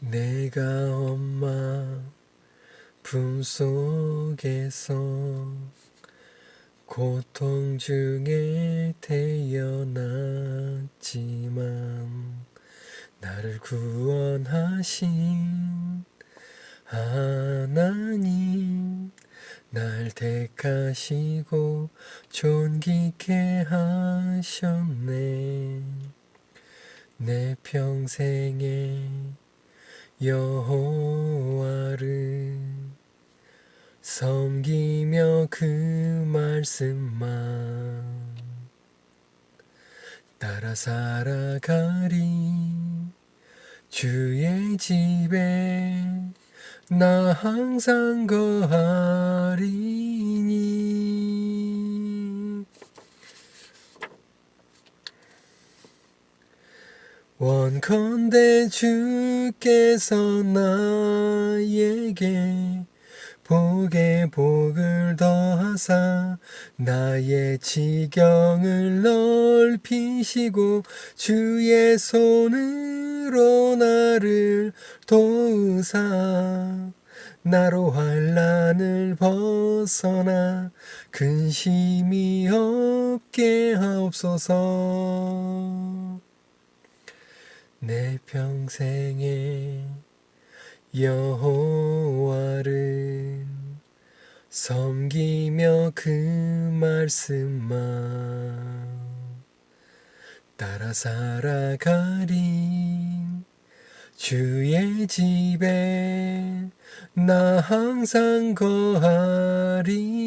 내가 엄마 품속에서 고통 중에 태어났지만 나를 구원하신 하나님 날 택하시고 존귀케 하셨네. 내 평생에 여호와를 섬기며 그 말씀만 따라 살아가리. 주의 집에 나 항상 거하리니 원컨대 주께서 나에게 복에 복을 더하사 나의 지경을 넓히시고 주의 손으로 나를 도우사 나로 환란을 벗어나 근심이 없게 하옵소서 내 평생에 여호와를 섬기며 그 말씀만 따라 살아가리 주의 집에 나 항상 거하리니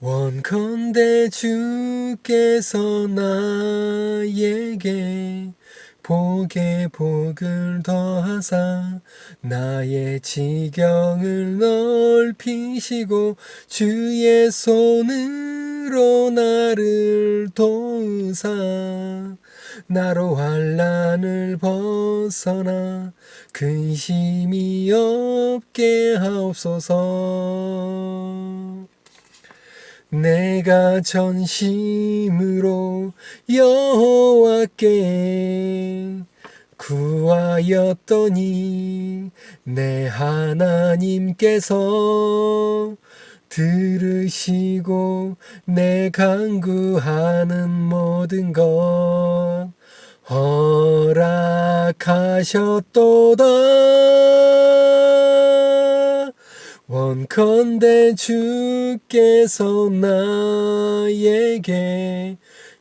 원컨대 주께서 나에게 복에 복을 더하사 나의 지경을 넓히시고 주의 손으로 나를 도우사 나로 환란을 벗어나 근심이 없게 하옵소서 내가 전심으로 여호와께 구하였더니 내 하나님께서 들으시고 내 간구하는 모든 것 허락하셨도다 원컨대 주께서 나에게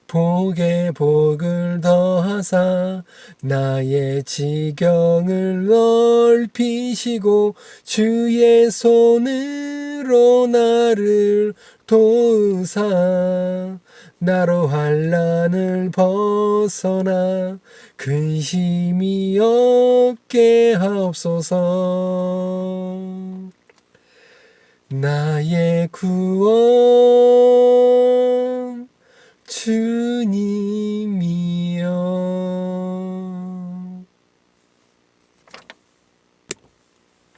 복에 복을 더하사 나의 지경을 넓히시고 주의 손으로 나를 도우사 나로 환란을 벗어나 근심이 없게 하옵소서 나의 구원. 주